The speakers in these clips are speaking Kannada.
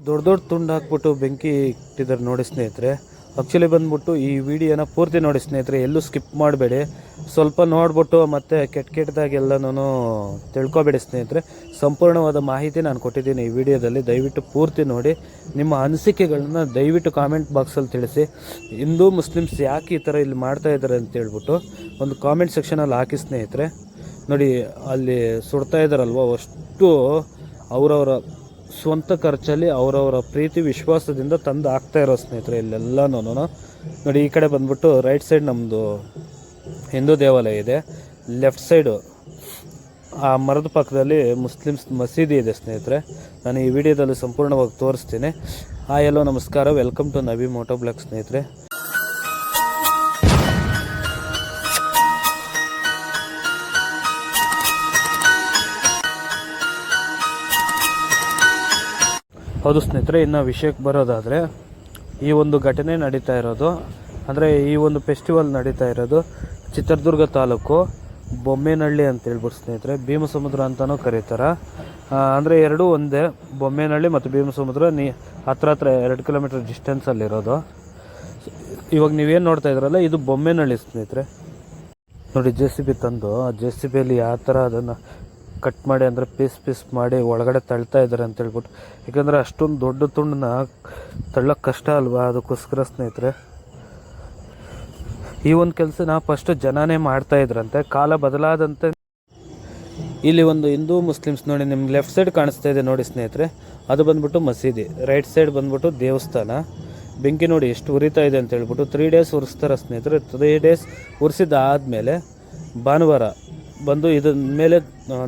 ದೊಡ್ಡ ದೊಡ್ಡ ತುಂಡು ಹಾಕ್ಬಿಟ್ಟು ಬೆಂಕಿ ಇಟ್ಟಿದ್ದಾರೆ ನೋಡಿ ಸ್ನೇಹಿತರೆ. ಆ್ಯಕ್ಚುಲಿ ಬಂದ್ಬಿಟ್ಟು ಈ ವಿಡಿಯೋನ ಪೂರ್ತಿ ನೋಡಿ ಸ್ನೇಹಿತರೆ, ಎಲ್ಲೂ ಸ್ಕಿಪ್ ಮಾಡಬೇಡಿ. ಸ್ವಲ್ಪ ನೋಡ್ಬಿಟ್ಟು ಮತ್ತು ಕೆಟ್ಟ ಕೆಟ್ಟದಾಗೆಲ್ಲನೂ ತಿಳ್ಕೊಬೇಡಿ ಸ್ನೇಹಿತರೆ. ಸಂಪೂರ್ಣವಾದ ಮಾಹಿತಿ ನಾನು ಕೊಟ್ಟಿದ್ದೀನಿ ಈ ವಿಡಿಯೋದಲ್ಲಿ, ದಯವಿಟ್ಟು ಪೂರ್ತಿ ನೋಡಿ. ನಿಮ್ಮ ಅನಿಸಿಕೆಗಳನ್ನ ದಯವಿಟ್ಟು ಕಾಮೆಂಟ್ ಬಾಕ್ಸಲ್ಲಿ ತಿಳಿಸಿ. ಹಿಂದೂ ಮುಸ್ಲಿಮ್ಸ್ ಯಾಕೆ ಈ ಥರ ಇಲ್ಲಿ ಮಾಡ್ತಾ ಇದ್ದಾರೆ ಅಂತ ಹೇಳ್ಬಿಟ್ಟು ಒಂದು ಕಾಮೆಂಟ್ ಸೆಕ್ಷನಲ್ಲಿ ಹಾಕಿ ಸ್ನೇಹಿತರೆ. ನೋಡಿ, ಅಲ್ಲಿ ಸುಡ್ತಾ ಇದ್ದಾರಲ್ವ ಅಷ್ಟು ಅವರವರ ಸ್ವಂತ ಖರ್ಚಲ್ಲಿ ಅವರವರ ಪ್ರೀತಿ, ವಿಶ್ವಾಸದಿಂದ ತಂದು ಆಗ್ತಾ ಇರೋ ಸ್ನೇಹಿತರೆ ಇಲ್ಲೆಲ್ಲನೂ ನೋಡಿ, ಈ ಕಡೆ ಬಂದ್ಬಿಟ್ಟು ರೈಟ್ ಸೈಡ್ ನಮ್ಮದು ಹಿಂದೂ ದೇವಾಲಯ ಇದೆ. ಲೆಫ್ಟ್ ಸೈಡು ಆ ಮರದ ಪಕ್ಕದಲ್ಲಿ ಮುಸ್ಲಿಮ್ಸ್ ಮಸೀದಿ ಇದೆ ಸ್ನೇಹಿತರೆ. ನಾನು ಈ ವಿಡಿಯೋದಲ್ಲಿ ಸಂಪೂರ್ಣವಾಗಿ ತೋರಿಸ್ತೀನಿ. ಹಾಯ್ ಎಲ್ಲೋ ನಮಸ್ಕಾರ. Welcome to Navi moto blog ಸ್ನೇಹಿತರೆ. ಹೌದು ಸ್ನೇಹಿತರೆ, ಇನ್ನು ವಿಷಯಕ್ಕೆ ಬರೋದಾದರೆ, ಈ ಒಂದು ಘಟನೆ ನಡೀತಾ ಇರೋದು, ಅಂದರೆ ಈ ಒಂದು ಫೆಸ್ಟಿವಲ್ ನಡೀತಾ ಇರೋದು ಚಿತ್ರದುರ್ಗ ತಾಲೂಕು ಬೊಮ್ಮೇನಹಳ್ಳಿ ಅಂತ ಹೇಳ್ಬಿಟ್ಟು ಸ್ನೇಹಿತರೆ. ಭೀಮಸಮುದ್ರ ಅಂತಲೂ ಕರೀತಾರೆ. ಅಂದರೆ ಎರಡೂ ಒಂದೇ ಬೊಮ್ಮೇನಹಳ್ಳಿ ಮತ್ತು ಭೀಮಸಮುದ್ರ ನೀ, ಹತ್ರ ಹತ್ರ ಎರಡು ಕಿಲೋಮೀಟರ್ ಡಿಸ್ಟೆನ್ಸಲ್ಲಿರೋದು ಇವಾಗ ನೀವೇನು ನೋಡ್ತಾ ಇದ್ರಲ್ಲ, ಇದು ಬೊಮ್ಮೇನಹಳ್ಳಿ ಸ್ನೇಹಿತರೆ. ನೋಡಿ ಜೆ ಸಿ ಬಿ ತಂದು, ಆ ಜೆ ಸಿ ಬಿಯಲ್ಲಿ ಯಾವ ಥರ ಅದನ್ನು ಕಟ್ ಮಾಡಿ ಅಂದರೆ ಪೀಸ್ ಪೀಸ್ ಮಾಡಿ ಒಳಗಡೆ ತಳ್ತಾ ಇದ್ದಾರೆ ಅಂತ ಹೇಳ್ಬಿಟ್ಟು. ಯಾಕಂದರೆ ಅಷ್ಟೊಂದು ದೊಡ್ಡ ತುಂಡನ್ನ ತಳ್ಳೋಕೆ ಕಷ್ಟ ಅಲ್ವಾ? ಅದಕ್ಕೋಸ್ಕರ ಸ್ನೇಹಿತರೆ. ಈ ಒಂದು ಕೆಲಸನ ಫಸ್ಟ್ ಜನನೇ ಮಾಡ್ತಾ ಇದ್ರಂತೆ. ಕಾಲ ಬದಲಾದಂತೆ ಇಲ್ಲಿ ಒಂದು ಹಿಂದೂ ಮುಸ್ಲಿಮ್ಸ್ ನೋಡಿ ನಿಮ್ಗೆ ಲೆಫ್ಟ್ ಸೈಡ್ ಕಾಣಿಸ್ತಾ ಇದೆ ನೋಡಿ ಸ್ನೇಹಿತರೆ. ಅದು ಬಂದ್ಬಿಟ್ಟು ಮಸೀದಿ ರೈಟ್ ಸೈಡ್ ಬಂದ್ಬಿಟ್ಟು ದೇವಸ್ಥಾನ. ಬೆಂಕಿ ನೋಡಿ ಎಷ್ಟು ಉರಿತಾ ಇದೆ ಅಂತ ಹೇಳ್ಬಿಟ್ಟು ತ್ರೀ ಡೇಸ್ ಉರಿಸ್ತಾರೆ ಸ್ನೇಹಿತರೆ. ತ್ರೀ ಡೇಸ್ ಉರಿಸಿದಾದ್ಮೇಲೆ ಭಾನುವಾರ ಬಂದು ಇದ್ರ ಮೇಲೆ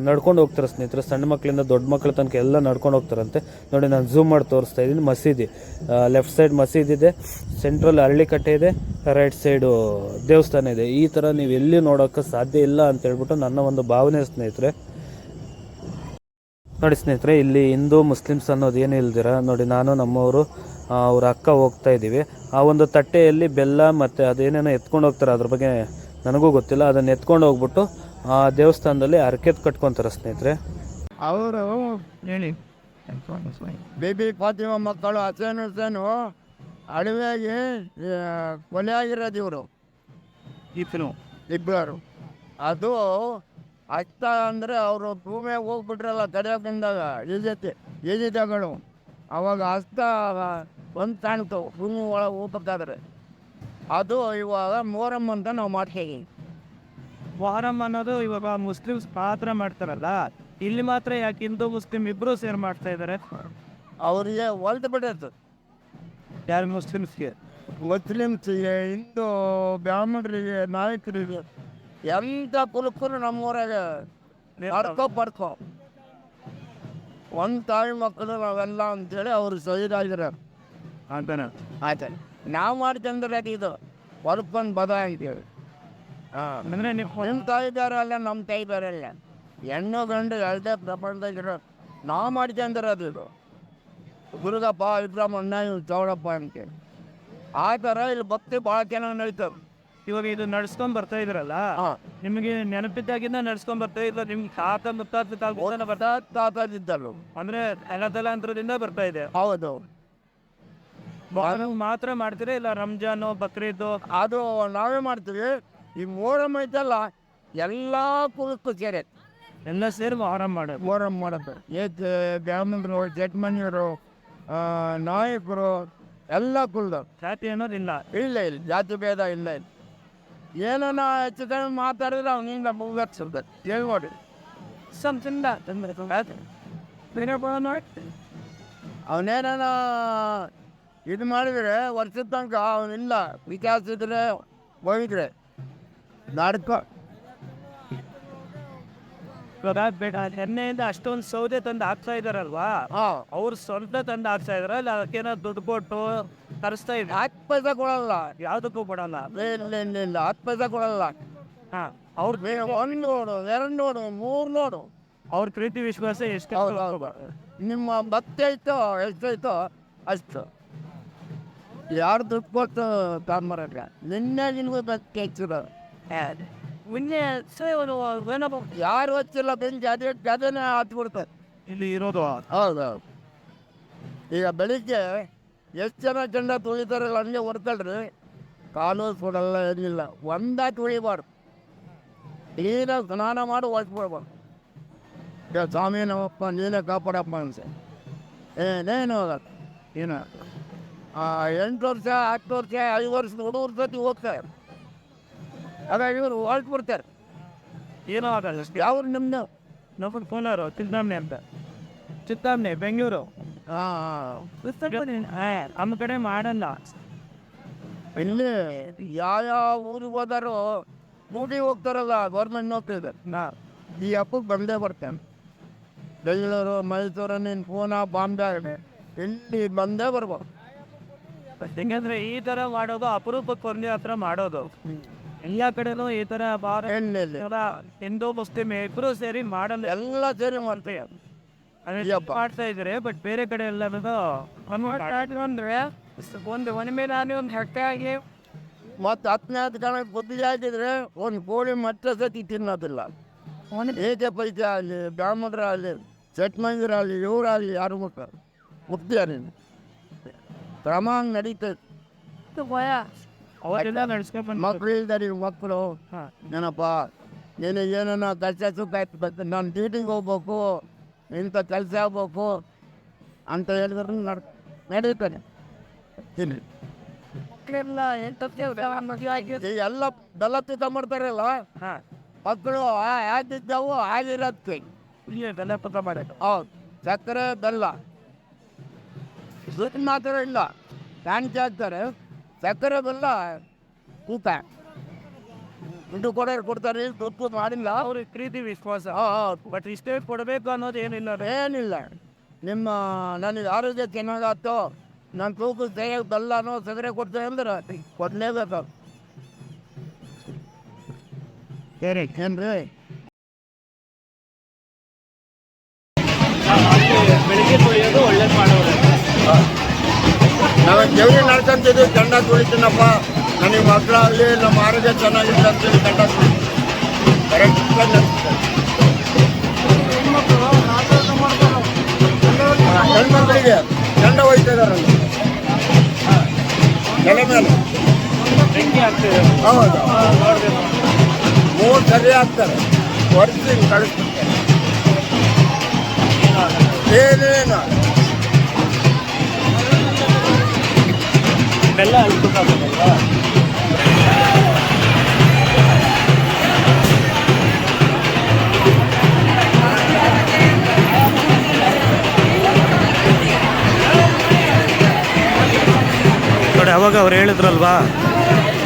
ನಡ್ಕೊಂಡು ಹೋಗ್ತಾರೆ ಸ್ನೇಹಿತರೆ. ಸಣ್ಣ ಮಕ್ಕಳಿಂದ ದೊಡ್ಡ ಮಕ್ಕಳ ತನಕ ಎಲ್ಲ ನಡ್ಕೊಂಡು ಹೋಗ್ತಾರಂತೆ. ನೋಡಿ, ನಾನು ಝೂಮ್ ಮಾಡಿ ತೋರಿಸ್ತಾ ಇದ್ದೀನಿ. ಮಸೀದಿ ಲೆಫ್ಟ್ ಸೈಡ್ ಮಸೀದಿ ಇದೆ. ಸೆಂಟ್ರಲ್ ಅರಳಿಕಟ್ಟೆ ಇದೆ. ರೈಟ್ ಸೈಡು ದೇವಸ್ಥಾನ ಇದೆ. ಈ ಥರ ನೀವು ಎಲ್ಲಿ ನೋಡೋಕ್ಕೆ ಸಾಧ್ಯ ಇಲ್ಲ ಅಂತ ಹೇಳ್ಬಿಟ್ಟು ನನ್ನ ಒಂದು ಭಾವನೆ ಸ್ನೇಹಿತರೆ. ನೋಡಿ ಸ್ನೇಹಿತರೆ, ಇಲ್ಲಿ ಹಿಂದೂ ಮುಸ್ಲಿಮ್ಸ್ ಅನ್ನೋದು ಏನು ಇಲ್ದಿರ ನೋಡಿ, ನಾನು, ನಮ್ಮವರು ಅವ್ರ ಅಕ್ಕ ಹೋಗ್ತಾ ಇದ್ದೀವಿ. ಆ ಒಂದು ತಟ್ಟೆಯಲ್ಲಿ ಬೆಲ್ಲ ಮತ್ತು ಅದೇನೇನೋ ಎತ್ಕೊಂಡು ಹೋಗ್ತಾರೆ ಅದ್ರ ಬಗ್ಗೆ ನನಗೂ ಗೊತ್ತಿಲ್ಲ. ಅದನ್ನು ಎತ್ಕೊಂಡು ಹೋಗ್ಬಿಟ್ಟು ಆ ದೇವಸ್ಥಾನದಲ್ಲಿ ಹರಕೆ ಕಟ್ಕೊಂತಾರೆ ಸ್ನೇಹಿತರೆ. ಅವರು ಹೇಳಿ. ಬೇಬಿ ಫಾತಿಮಾ ಮಕ್ಕಳು ಹಸೇನ್ ಹುಸೇನು ಅಡವಿಯಾಗಿ ಕೊಲೆ ಆಗಿರೋದು ಇವರು. ಇಬ್ಬರು ಇಬ್ಬರು ಅದು ಅಷ್ಟ ಅಂದರೆ ಅವರು ಭೂಮಿಯಾಗ ಹೋಗ್ಬಿಟ್ರಲ್ಲ ತಡೆಯೋಕಿಂದಾಗ ಈಜತಿ ಈಜಿತಗಳು ಅವಾಗ ಹಸ್ತ ಒಂದು ತಾಣ್ತು ಭೂಮಿ ಒಳಗೆ ಹೋಗ್ಬೇಕಾದ್ರೆ. ಅದು ಇವಾಗ ಮೊಹರಮ್ ಅಂತ ನಾವು ಮಾಡ್ತೀವಿ ಮೊಹರಂ ಅನ್ನೋದು ಇವಾಗ ಮುಸ್ಲಿಮ್ಸ್ ಮಾತ್ರ ಮಾಡ್ತಾರಲ್ಲ ಇಲ್ಲಿ ಮಾತ್ರ ಯಾಕೆ ಹಿಂದೂ ಮುಸ್ಲಿಂ ಇಬ್ರು ಸೇರ್ ಮಾಡ್ತಾ ಇದ್ದಾರೆ ಅವರಿಗೆ ಹೊಲ್ದು ಬಿಟ್ಟಿರ್ತದೆ ಯಾರು ಮುಸ್ಲಿಮ್ಸ್ಗೆ? ಮುಸ್ಲಿಮ್ಸ್ಗೆ ಹಿಂದೂ ಬ್ರಾಹ್ಮಣರಿಗೆ ನಾಯಕರಿಗೆ ಎಂಥ ಕುಲಕ್ಕೂ ನಮ್ಮೂರಾಗ ಪಡ್ಕೋ ಪಡ್ಕೋ ಒಂದು ತಾಯಿ ಮಕ್ಕಳು ನಾವೆಲ್ಲ ಅಂತೇಳಿ ಅವ್ರು ಸಹಿದಾಗಿದ್ದಾರೆ. ಅಂತಾನೆ ಆಯ್ತು ನಾವು ಮಾಡ್ತಂದ್ರೆ ಇದು ಹೊರಕೊಂದು ಬದ ಅಂದ್ರೆ ನೀವು ನಿಮ್ಮ ತಾಯಿ ಬೇರೆ ಅಲ್ಲ ನಮ್ಮ ತಾಯಿ ಬೇರೆ ಅಲ್ಲ ಹೆಣ್ಣು ಗಂಡು ಎರಡೇ ಪ್ರಪಂಚದಾಗಿರೋ ನಾವು ಅಂದ್ರೆ ಅದು ಇದು. ಗುರುಗಪ್ಪ ವಿಕ್ರಮಣ್ಣ ಇವ್ರು ಚೌಡಪ್ಪ ಅಂತೇಳಿ ಆ ಥರ ಇಲ್ಲಿ ಭಕ್ತಿ ಭಾಳ ಚೆನ್ನಾಗಿ ನಡೀತದೆ ಇವಾಗ ಇದು ನಡ್ಸ್ಕೊಂಡ್ ಬರ್ತಾ ಇದ್ರಲ್ಲ? ನಿಮಗೆ ನೆನಪಿದ್ದಾಗಿಂದ ನಡ್ಸ್ಕೊಂಡ್ ಬರ್ತಾ ಇದ್ರ ನಿಮ್ ತಾತ ಮುತ್ತಾತ ಕಾಲ ಬರ್ತಾ ತಾತದಿದ್ದರು ಅಂದ್ರೆ ತಲಾಂತರದಿಂದ ಬರ್ತಾ ಇದೆ. ಹೌದು. ಮಾತ್ರ ಮಾಡ್ತೀರಾ ಇಲ್ಲ ರಂಜಾನು ಬಕ್ರೀದ್? ಅದು ನಾವೇ ಮಾಡ್ತೀವಿ. ಈ ಮೊಹರಮ್ ಐತಲ್ಲ ಎಲ್ಲ ಕುಲಕ್ಕೂ ಸೇರಿ. ಎಲ್ಲ ಸೇರಿ ಮೊಹರಂ ಮಾಡೋದು ಮೊಹರಂ ಮಾಡೋದು ಏತ್ ಬ್ರಾಹ್ಮಣರು ಜಟ್ಮನಿಯವರು ನಾಯಕರು ಎಲ್ಲ ಕುಲ್ದವ್ರು. ಜಾತಿ ಅನ್ನೋದು ಇಲ್ಲ. ಇಲ್ಲ ಇಲ್ಲ ಜಾತಿ ಭೇದ ಇಲ್ಲ ಇಲ್ಲ. ಏನನ್ನ ಹೆಚ್ಚು ಕಡಿಮೆ ಮಾತಾಡಿದ್ರೆ ಅವನಿಂದ ಮುಗಿಸ್ತದೆ ತಿಳ್ಕೊಡಿ ಸಂತಿಂದ ಅವನೇನ ಇದು ಮಾಡಿದ್ರೆ ವರ್ಷದ ತನಕ ಅವನಿಲ್ಲ. ವಿಕಾಸ ಇದ್ರೆ ಹೋಗಿದ್ರೆ. ನಡ್ಕೊ ಇವಾಗ ಅಷ್ಟೊಂದು ಸೌದೆ ತಂದು ಹಾಕ್ತಾ ಇದಾರಲ್ವಾ? ಹಾಂ. ಅವ್ರು ಸ್ವಂತ ತಂದು ಹಾಕ್ತಾ ಇದಾರ ಇಲ್ಲ ಅದಕ್ಕೇನೋ ದುಡ್ಡು ಕೊಟ್ಟು ತರಿಸ್ತಾ ಇದ್ರು? ಹತ್ತು ಪೈಸೆ ಕೊಡಲ್ಲ. ಯಾವ್ದಕ್ಕೂ ಕೊಡಲ್ಲ. ಇಲ್ಲ ಹತ್ತು ಪೈಸೆ ಕೊಡಲ್ಲ. ಹಾ ಅವ್ರ ಒಂದು ನೋಡು ಎರಡು ನೋಡು ಮೂರು ನೋಡು. ಅವ್ರ ಪ್ರೀತಿ ವಿಶ್ವಾಸ ಎಷ್ಟು ಹೌದು ಹೌದು. ನಿಮ್ಮ ಭಕ್ತಿ ಐತೋ ಎಷ್ಟೈತೋ ಅಷ್ಟು. ಯಾರು ದುಡ್ಡು ಕೊಟ್ಟು ತಾಂಬರಕ್ಕೆ ನಿನ್ನೆ ನಿನ್ಗೂ ಭಕ್ತಿ ಹೆಚ್ಚಿರೋದು ಮುಂದೆ ಏನಪ್ಪ ಯಾರು ಹಚ್ಚಿಲ್ಲ ಬೆಂಕಿ ಅದೇ ಅದೇನೆ ಹತ್ಬಿಡ್ತಾರೆ ಇಲ್ಲಿ ಇರೋದು ಹೌದು ಹೌದು. ಈಗ ಬೆಳಿಗ್ಗೆ ಎಷ್ಟು ಜನ ಚಂಡ ತುಳಿತಾರಲ್ಲ ಹಂಗೆ ಹೊರ್ತಳ್ರಿ ಕಾಲು ಸುಡಲ್ಲ ಏನಿಲ್ಲ. ಒಂದ ತುಳಿಬಾರ್ದು. ನೀನ ಸ್ನಾನ ಮಾಡಿ ಒಡ್ಸ್ಬಿಡ್ಬಾರ್ದು ಏ ಸ್ವಾಮಿ ನಮ್ಮಪ್ಪ ನೀನೇ ಕಾಪಾಡಪ್ಪ ಅನ್ಸೆ. ಏನೇನು ಹೋಗಲ್ಲ ಏನು ಎಂಟು ವರ್ಷ ಹತ್ತು ವರ್ಷ ಐದು ವರ್ಷದ ಹುಡುಗರು ಸತಿ ಹೋಗ್ತಾರೆ. ಹಾಗಾಗಿ ಇವರು ಹೊರಟ್ಬಿಡ್ತಾರೆ ಏನೋ ಆಗಲ್ಲ ಯಾವ ನಿಮ್ಮದು ನಮ್ಮ ಕೋಲಾರ ಚಿಂತಾಮಣಿ ಅಂತ. ಚಿಂತಾಮಣಿ ಬೆಂಗಳೂರು. ಹಾಂ ನಮ್ಮ ಕಡೆ ಮಾಡಲ್ಲ. ಇಲ್ಲಿ ಯಾವ ಊರಿಗೆ ಹೋದಾರೋ ಮೂಡಿ ಹೋಗ್ತಾರಲ್ಲ ಗೌರ್ಮೆಂಟ್ ನೋಡ್ತಿದ್ದೆ ನಾ ಈ ಹಬ್ಬಕ್ಕೆ ಬಂದೇ ಬರ್ತೇನೆ. ಬೆಂಗಳೂರು ಮೈಸೂರು ನಿನ್ನ ಪೂನಾ ಬಾಂಬೆ ಇಲ್ಲಿ ಬಂದೇ ಬರ್ಬೋದು. ಹೆಂಗಂದ್ರೆ ಈ ತರ ಮಾಡೋದು ಅಪರೂಪಕ್ಕೆ ಒಂದೇ ಹತ್ರ ಮಾಡೋದು. ಎಲ್ಲ ಕಡೆನೂ ಈ ತರ ಬಾರ ಹಿಂದೂ ಮುಸ್ಲಿಂ ಇಬ್ರು ಸೇರಿ ಮಾಡಲ್ಲ. ಎಲ್ಲ ಸೇರಿ ಮಾಡ್ತೀವಿ. ಮಾಡ್ತಾ ಇದ್ರೆ ಬಟ್ ಬೇರೆ ಕಡೆ ಎಲ್ಲ ಅಂದ್ರೆ ಒಂದು ಮನೆ ಮೇಲೆ ನಾನು ಒಂದು ಹೆಕ್ಟಾಗಿ ಮತ್ತು ಹತ್ತನೇ ಹತ್ತು ಜನ ಬುದ್ಧಿ ಆಗಿದ್ರೆ ಒಂದು ಕೋಳಿ ಮತ್ತೆ ಸತಿ ತಿನ್ನೋದಿಲ್ಲ. ಏಕೆ ಪೈಸೆ ಆಗಲಿ ಬ್ರಾಹ್ಮಣರ ಆಗಲಿ ಚಟ್ಮಂದಿರಾಗಲಿ ಇವರಾಗಲಿ ಯಾರು ಮಕ್ಕಳು ಮುಕ್ತಿಯಾರ ಕ್ರಮಾಂಗ ನಡೀತದೆ. ಅವರೆಲ್ಲ ನಡ್ಸ್ಕೊಂಡ್ ಬಂದ್ ಮಕ್ಕಳು ಇದ್ದಾರೆ ಮಕ್ಕಳು ಹಾ. ಏನಪ್ಪ ನೀನು ಏನನ್ನ ಕೆಲಸ ಸುಖ ನಾನು ಡ್ಯೂಟಿಗೆ ಹೋಗ್ಬೇಕು ಇಂಥ ಕೆಲಸ ಆಗ್ಬೇಕು ಅಂತ ಹೇಳಿದ್ರೆ ನಡ್ ನಡೀತಾನೆ ಎಲ್ಲ ಬೆಲ್ಲ ತಿಂತ ಮಾಡ್ತಾರಲ್ಲ ಹಾ. ಮಕ್ಕಳು ಆಗಿದ್ದವು ಆಗಿರತ್ತೆ. ಬೆಲ್ಲ ಬೆಲೆ ಪತ್ರ ಮಾಡೋದು ಹೌದು ಸಕ್ಕರೆ ಬೆಲ್ಲ. ಮಾತ್ರ ಇಲ್ಲ. ಕಾಣಿಕೆ ಹಾಕ್ತಾರೆ ಸಕ್ಕರೆ ಬೆಲ್ಲ ಊಟ ದುಡ್ಡು ಕೊಡ ಕೊಡ್ತಾರೆ ದುಡ್ಡು ಮಾಡಿಲ್ಲ. ಅವ್ರಿಗೆ ಪ್ರೀತಿ ವಿಶ್ವಾಸ. ಬಟ್ ಇಷ್ಟೇ ಕೊಡಬೇಕು ಅನ್ನೋದು ಏನಿಲ್ಲ ಏನಿಲ್ಲ. ನಿಮ್ಮ ನನ್ನ ಆರೋಗ್ಯ ಚೆನ್ನಾಗಾಯ್ತು. ನಾನು ತೂಕ ಸರಿಯಾಗಿ ಬೆಲ್ಲನೋ ಸಕ್ಕರೆ ಕೊಡ್ತೇನೆ ಅಂದ್ರೆ ಕೊಡಲೇಬೇಕು. ಸರಿ. ಏನ್ರಿ? ಜವಳಿ ದಂಡ ಗಂಡ ತುಳಿತೀನಪ್ಪ. ನನಗೆ ಮಕ್ಕಳಲ್ಲಿ ನಮ್ಮ ಆರೋಗ್ಯ ಚೆನ್ನಾಗಿತ್ತು ಅಂತೇಳಿ ಗಂಡ ಹೆಣ್ಮಕ್ಳಿಗೆ ಗಂಡ ಹೋಯ್ತಾ ಇದಾರೆ ತಲೆ ಮೇಲೆ. ಬೆಂಕಿ ಆಗ್ತಿದೆ ಹೌದು. ಮೂರು ಸರಿ ಆಗ್ತಾರೆ ಬರ್ತೀನಿ ಕಳಿಸ್ಬಿಡ್ತಾರೆ. ಏನೇನು. ಬೆಲ್ಲ ನೋಡಿ, ಅವಾಗ ಅವ್ರು ಹೇಳಿದ್ರಲ್ವಾ?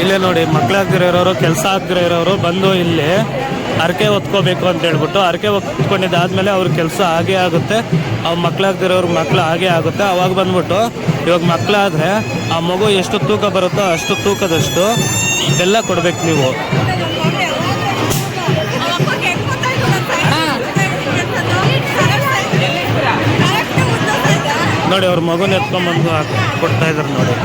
ಇಲ್ಲೇ ನೋಡಿ ಮಕ್ಕಳಾಗ್ದಿರೋ ಇರೋರು, ಕೆಲಸ ಆಗ್ದಿರೋ ಇರೋರು ಬಂದು ಇಲ್ಲಿ ಅರಕೆ ಹೊತ್ಕೋಬೇಕು ಅಂತ ಹೇಳ್ಬಿಟ್ಟು ಅರಕೆ ಹೊತ್ಕೊಂಡಿದ್ದಾದ್ಮೇಲೆ ಅವ್ರ ಕೆಲಸ ಆಗೇ ಆಗುತ್ತೆ. ಅವ್ರ ಮಕ್ಕಳಾಗ್ದಿರೋರು ಮಕ್ಕಳು ಹಾಗೆ ಆಗುತ್ತೆ. ಅವಾಗ ಬಂದ್ಬಿಟ್ಟು ಇವಾಗ ಮಕ್ಕಳಾದ್ರೆ ಆ ಮಗು ಎಷ್ಟು ತೂಕ ಬರುತ್ತೋ ಅಷ್ಟು ತೂಕದಷ್ಟು ಇದೆಲ್ಲ ಕೊಡ್ಬೇಕು ನೀವು. ನೋಡಿ ಅವ್ರ ಮಗುನ ಎತ್ಕೊಂಡ್ಬಂದು ಹಾಕ್- ಕೊಡ್ತಾ ಇದ್ದಾರೆ ನೋಡಿ.